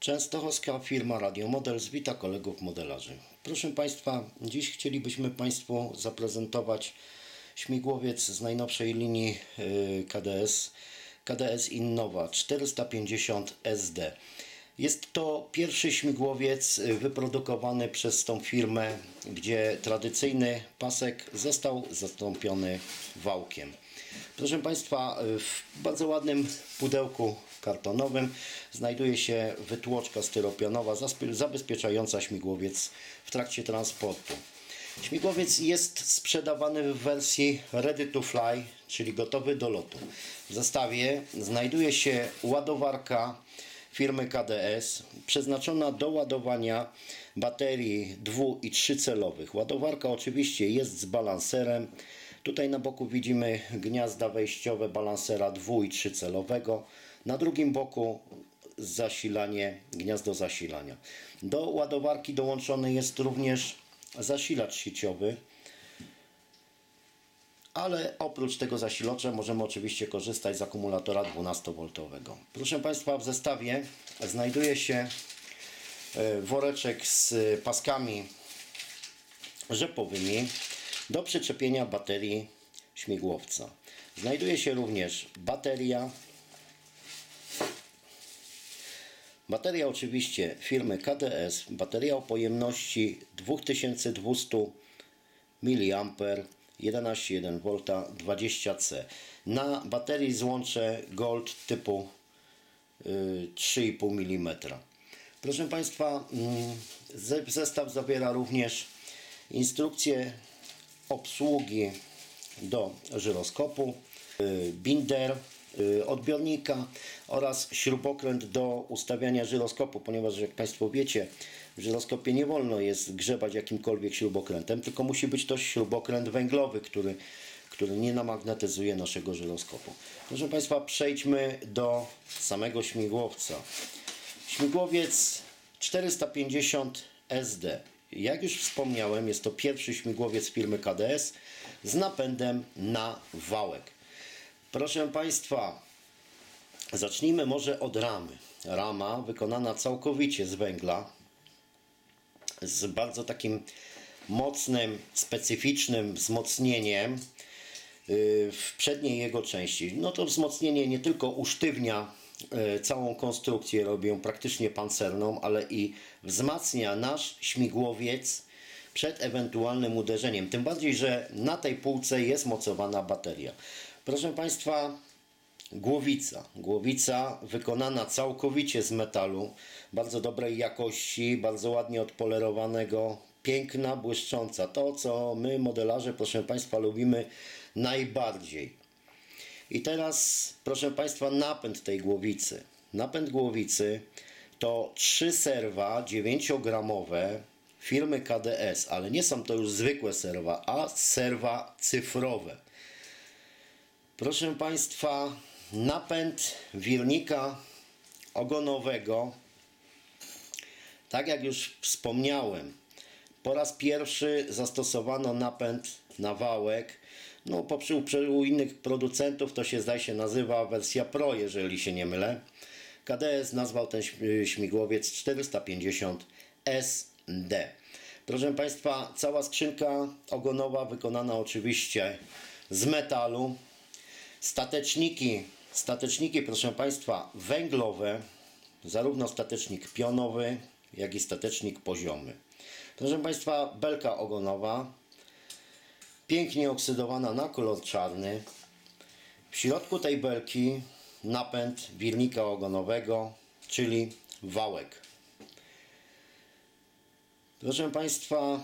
Częstochowska firma Radio Model wita kolegów modelarzy. Proszę Państwa, dziś chcielibyśmy Państwu zaprezentować śmigłowiec z najnowszej linii y, KDS, KDS Innova 450 SD. Jest to pierwszy śmigłowiec y, wyprodukowany przez tą firmę, gdzie tradycyjny pasek został zastąpiony wałkiem. Proszę Państwa, y, w bardzo ładnym pudełku kartonowym znajduje się wytłoczka styropianowa zabezpieczająca śmigłowiec w trakcie transportu. Śmigłowiec jest sprzedawany w wersji ready to fly, czyli gotowy do lotu. W zestawie znajduje się ładowarka firmy KDS przeznaczona do ładowania baterii dwu i trzycelowych. Ładowarka oczywiście jest z balanserem. Tutaj na boku widzimy gniazda wejściowe balansera dwu i trzycelowego. Na drugim boku zasilanie, gniazdo zasilania. Do ładowarki dołączony jest również zasilacz sieciowy. Ale oprócz tego zasilacza możemy oczywiście korzystać z akumulatora 12V. Proszę Państwa, w zestawie znajduje się e, woreczek z paskami rzepowymi do przyczepienia baterii śmigłowca. Znajduje się również bateria. Bateria oczywiście firmy KDS, bateria o pojemności 2200 mAh 11,1 V 20C. Na baterii złącze Gold typu y, 3,5 mm. Proszę Państwa, mm, ze- zestaw zawiera również instrukcję obsługi do żyroskopu, y, binder, y, odbiornika oraz śrubokręt do ustawiania żyroskopu, ponieważ jak Państwo wiecie, w żyroskopie nie wolno jest grzebać jakimkolwiek śrubokrętem, tylko musi być to śrubokręt węglowy, który, który nie namagnetyzuje naszego żyroskopu. Proszę Państwa, przejdźmy do samego śmigłowca. Śmigłowiec 450 SD. Jak już wspomniałem, jest to pierwszy śmigłowiec firmy KDS z napędem na wałek. Proszę Państwa, zacznijmy może od ramy. Rama wykonana całkowicie z węgla, z bardzo takim mocnym, specyficznym wzmocnieniem yy, w przedniej jego części. No to wzmocnienie nie tylko usztywnia całą konstrukcję, robi ją praktycznie pancerną, ale i wzmacnia nasz śmigłowiec przed ewentualnym uderzeniem. Tym bardziej, że na tej półce jest mocowana bateria. Proszę Państwa, Głowica. Głowica wykonana całkowicie z metalu, bardzo dobrej jakości, bardzo ładnie odpolerowanego, piękna, błyszcząca. To, co my modelarze, proszę Państwa, lubimy najbardziej. I teraz, proszę Państwa, napęd tej głowicy. Napęd głowicy to trzy serwa 9-gramowe firmy KDS, ale nie są to już zwykłe serwa, a serwa cyfrowe. Proszę Państwa, napęd wirnika ogonowego, tak jak już wspomniałem, po raz pierwszy zastosowano napęd na wałek. No, po, przy, przy, u innych producentów to się zdaje się nazywa wersja Pro, jeżeli się nie mylę. KDS nazwał ten śm- śmigłowiec 450 SD. Proszę Państwa, cała skrzynka ogonowa wykonana oczywiście z metalu. Stateczniki, stateczniki, proszę Państwa, węglowe, zarówno statecznik pionowy, jak i statecznik poziomy. Proszę Państwa, belka ogonowa, pięknie oksydowana na kolor czarny. W środku tej belki napęd wirnika ogonowego, czyli wałek. Proszę Państwa,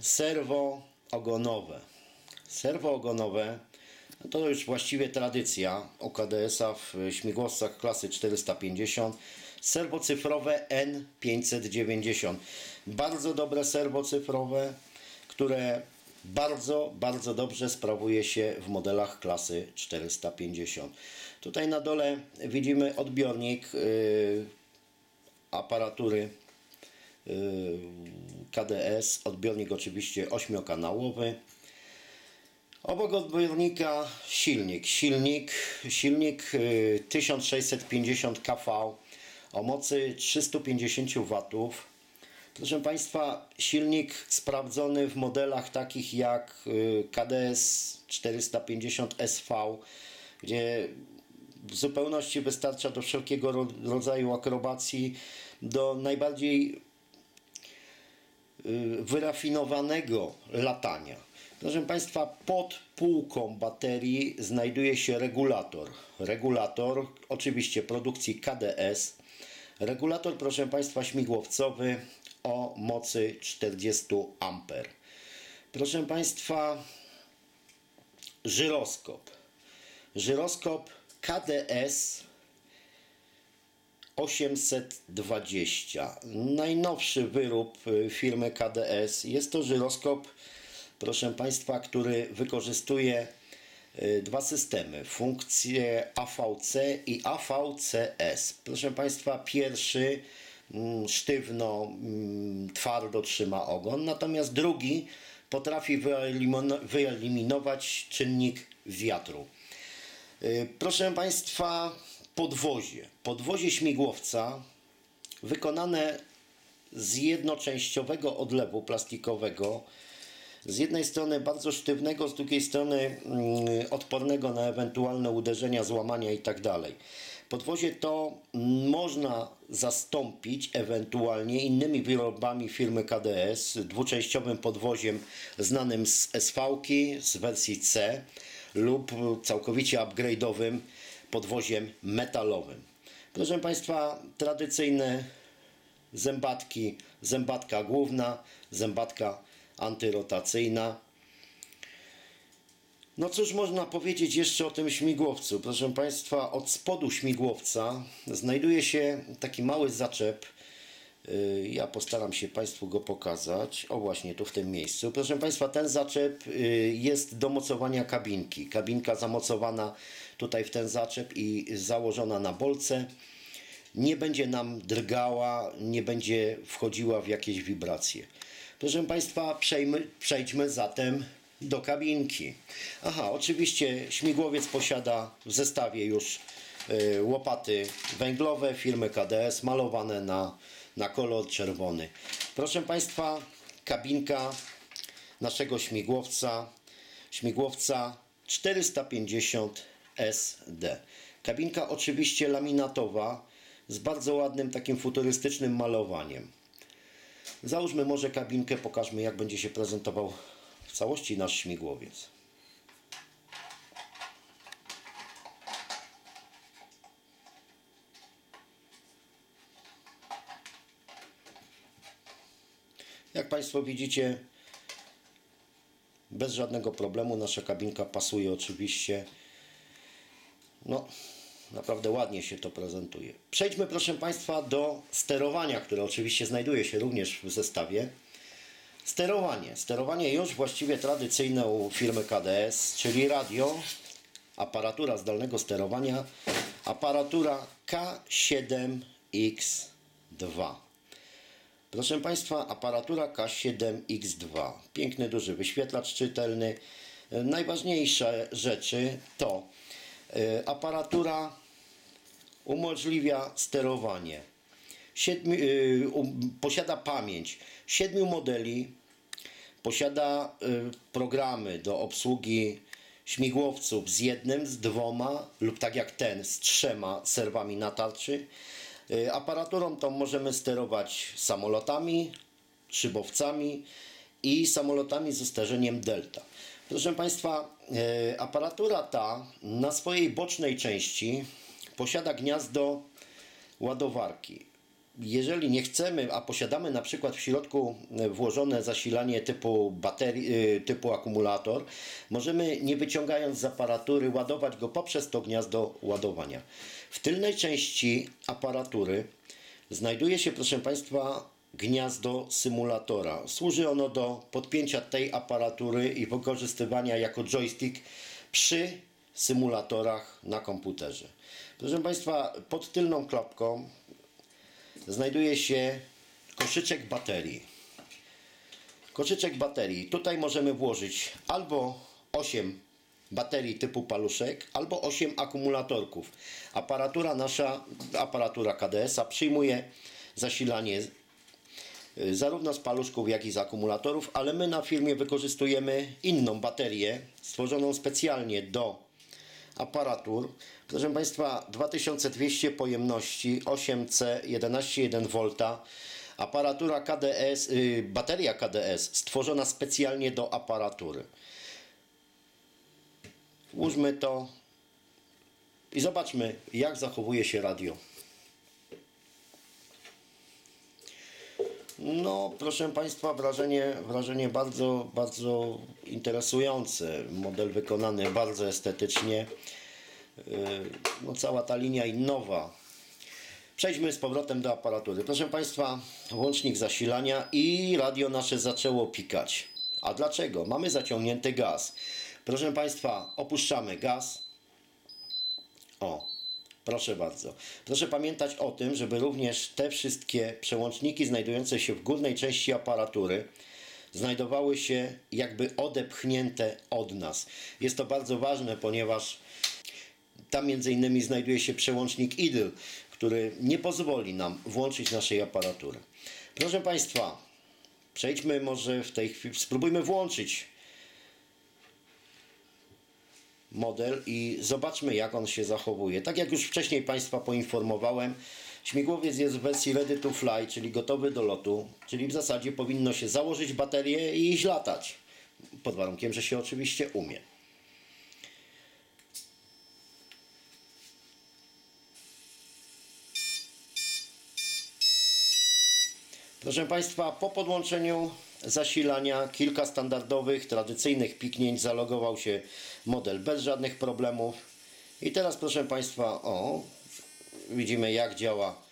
serwo ogonowe. Serwo ogonowe no to już właściwie tradycja OKDS-a w śmigłowcach klasy 450. Serwo cyfrowe N590. Bardzo dobre serwo cyfrowe, które bardzo, bardzo dobrze sprawuje się w modelach klasy 450. Tutaj na dole widzimy odbiornik yy, aparatury yy, KDS. Odbiornik oczywiście ośmiokanałowy. Obok odbiornika silnik. Silnik, silnik y, 1650 kV o mocy 350 W. Proszę Państwa, silnik sprawdzony w modelach takich jak KDS 450 SV, gdzie w zupełności wystarcza do wszelkiego ro- rodzaju akrobacji, do najbardziej y, wyrafinowanego latania. Proszę Państwa, pod półką baterii znajduje się regulator. Regulator, oczywiście produkcji KDS. Regulator, proszę Państwa, śmigłowcowy o mocy 40 A. Proszę Państwa, żyroskop. Żyroskop KDS 820. Najnowszy wyrób y, firmy KDS. Jest to żyroskop, proszę Państwa, który wykorzystuje y, dwa systemy. Funkcję AVC i AVCS. Proszę Państwa, pierwszy sztywno, mm, twardo trzyma ogon, natomiast drugi potrafi wyelimino- wyeliminować czynnik wiatru. Y, Proszę Państwa, podwozie. Podwozie śmigłowca wykonane z jednoczęściowego odlewu plastikowego. Z jednej strony bardzo sztywnego, z drugiej strony mm, odpornego na ewentualne uderzenia, złamania itd. Podwozie to można zastąpić ewentualnie innymi wyrobami firmy KDS, dwuczęściowym podwoziem znanym z SV-ki, z wersji C lub całkowicie upgrade'owym podwoziem metalowym. Proszę Państwa, tradycyjne zębatki, zębatka główna, zębatka antyrotacyjna. No cóż można powiedzieć jeszcze o tym śmigłowcu? Proszę Państwa, od spodu śmigłowca znajduje się taki mały zaczep. Yy, Ja postaram się Państwu go pokazać. O właśnie, tu w tym miejscu. Proszę Państwa, ten zaczep yy, jest do mocowania kabinki. Kabinka zamocowana tutaj w ten zaczep i założona na bolce nie będzie nam drgała, nie będzie wchodziła w jakieś wibracje. Proszę Państwa, przejmy, przejdźmy zatem do kabinki. Aha, oczywiście śmigłowiec posiada w zestawie już y, łopaty węglowe firmy KDS malowane na, na kolor czerwony. Proszę Państwa, kabinka naszego śmigłowca, śmigłowca 450 SD. Kabinka oczywiście laminatowa z bardzo ładnym takim futurystycznym malowaniem. Załóżmy może kabinkę, pokażmy jak będzie się prezentował w całości nasz śmigłowiec. Jak Państwo widzicie, bez żadnego problemu nasza kabinka pasuje oczywiście. No, naprawdę ładnie się to prezentuje. Przejdźmy, proszę Państwa, do sterowania, które oczywiście znajduje się również w zestawie. Sterowanie. Sterowanie już właściwie tradycyjne u firmy KDS, czyli radio, aparatura zdalnego sterowania, aparatura K7X2. Proszę Państwa, aparatura K7X2. Piękny, duży wyświetlacz czytelny. E, Najważniejsze rzeczy to e, aparatura umożliwia sterowanie. Siedmiu, y, posiada pamięć siedmiu modeli, posiada y, programy do obsługi śmigłowców z jednym, z dwoma lub tak jak ten z trzema serwami na tarczy. Y, Aparaturą tą możemy sterować samolotami, szybowcami i samolotami z usterzeniem delta. Proszę Państwa, e, aparatura ta na swojej bocznej części posiada gniazdo ładowarki. Jeżeli nie chcemy, a posiadamy na przykład w środku e, włożone zasilanie typu, baterii, e, typu akumulator, możemy nie wyciągając z aparatury ładować go poprzez to gniazdo ładowania. W tylnej części aparatury znajduje się, proszę Państwa, gniazdo symulatora. Służy ono do podpięcia tej aparatury i wykorzystywania jako joystick przy symulatorach na komputerze. Proszę Państwa, pod tylną klapką znajduje się koszyczek baterii. Koszyczek baterii. Tutaj możemy włożyć albo 8 baterii typu paluszek albo 8 akumulatorków. Aparatura nasza, aparatura KDS-a przyjmuje zasilanie y, zarówno z paluszków, jak i z akumulatorów, ale my na firmie wykorzystujemy inną baterię stworzoną specjalnie do aparatur. Proszę Państwa, 2200 pojemności, 8C, 11,1 V. Aparatura KDS, y, bateria KDS stworzona specjalnie do aparatury. Włóżmy to i zobaczmy, jak zachowuje się radio. No, proszę Państwa, wrażenie, wrażenie bardzo, bardzo interesujące. Model wykonany bardzo estetycznie. Yy, No, cała ta linia innowa. Przejdźmy z powrotem do aparatury. Proszę Państwa, łącznik zasilania i radio nasze zaczęło pikać. A dlaczego? Mamy zaciągnięty gaz. Proszę Państwa, opuszczamy gaz. O, proszę bardzo. Proszę pamiętać o tym, żeby również te wszystkie przełączniki znajdujące się w górnej części aparatury znajdowały się jakby odepchnięte od nas. Jest to bardzo ważne, ponieważ tam między innymi znajduje się przełącznik idle, który nie pozwoli nam włączyć naszej aparatury. Proszę Państwa, przejdźmy może w tej chwili, spróbujmy włączyć model i zobaczmy jak on się zachowuje. Tak jak już wcześniej Państwa poinformowałem, śmigłowiec jest w wersji ready to fly, czyli gotowy do lotu, czyli w zasadzie powinno się założyć baterię i iść latać. Pod warunkiem, że się oczywiście umie. Proszę Państwa, po podłączeniu zasilania kilka standardowych, tradycyjnych piknięć zalogował się model bez żadnych problemów. I teraz proszę Państwa, o, widzimy jak działa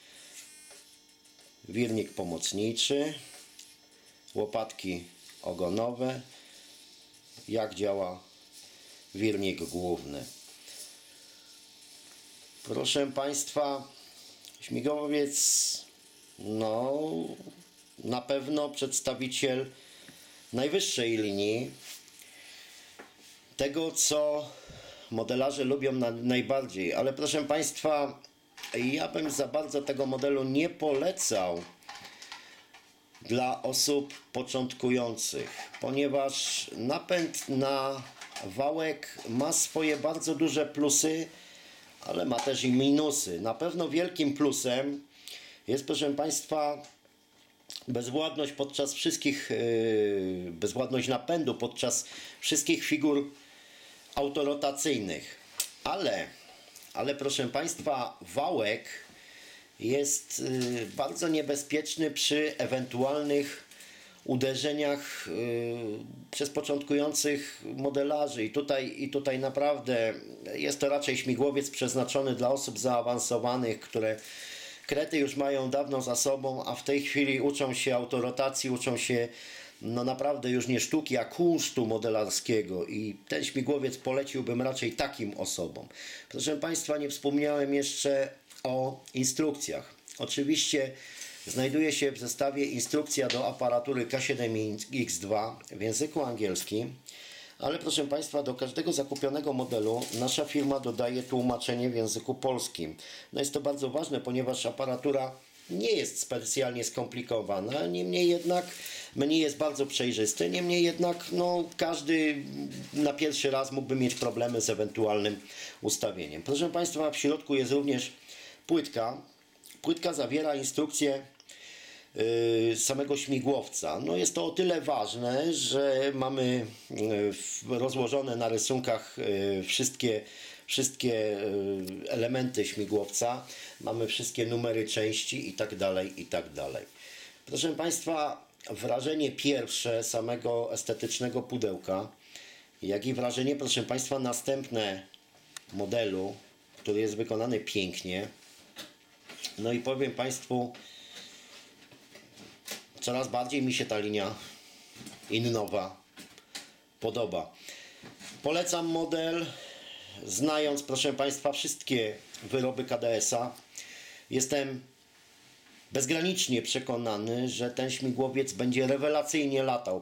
wirnik pomocniczy, łopatki ogonowe, jak działa wirnik główny. Proszę Państwa, śmigłowiec no, na pewno przedstawiciel najwyższej linii tego, co modelarze lubią na, najbardziej. Ale proszę Państwa, ja bym za bardzo tego modelu nie polecał dla osób początkujących, ponieważ napęd na wałek ma swoje bardzo duże plusy, ale ma też i minusy. Na pewno wielkim plusem jest, proszę Państwa, bezwładność podczas wszystkich, yy, bezwładność napędu podczas wszystkich figur autorotacyjnych. Ale, ale proszę Państwa, wałek jest yy, bardzo niebezpieczny przy ewentualnych uderzeniach yy, przez początkujących modelarzy. I tutaj, I tutaj naprawdę jest to raczej śmigłowiec przeznaczony dla osób zaawansowanych, które krety już mają dawno za sobą, a w tej chwili uczą się autorotacji, uczą się no naprawdę już nie sztuki, a kunsztu modelarskiego i ten śmigłowiec poleciłbym raczej takim osobom. Proszę Państwa, nie wspomniałem jeszcze o instrukcjach. Oczywiście znajduje się w zestawie instrukcja do aparatury K7X2 w języku angielskim, ale proszę Państwa, do każdego zakupionego modelu nasza firma dodaje tłumaczenie w języku polskim. No jest to bardzo ważne, ponieważ aparatura nie jest specjalnie skomplikowana, niemniej jednak menu jest bardzo przejrzysty, niemniej jednak no, każdy na pierwszy raz mógłby mieć problemy z ewentualnym ustawieniem. Proszę Państwa, w środku jest również płytka. Płytka zawiera instrukcję samego śmigłowca. No jest to o tyle ważne, że mamy y, rozłożone na rysunkach y, wszystkie, wszystkie y, elementy śmigłowca, mamy wszystkie numery części i tak dalej, i tak dalej. Proszę Państwa, wrażenie pierwsze samego estetycznego pudełka, jak i wrażenie, proszę Państwa, następne modelu, który jest wykonany pięknie. No i powiem Państwu, coraz bardziej mi się ta linia innowa podoba. Polecam model, znając, proszę Państwa, wszystkie wyroby KDS-a. Jestem bezgranicznie przekonany, że ten śmigłowiec będzie rewelacyjnie latał.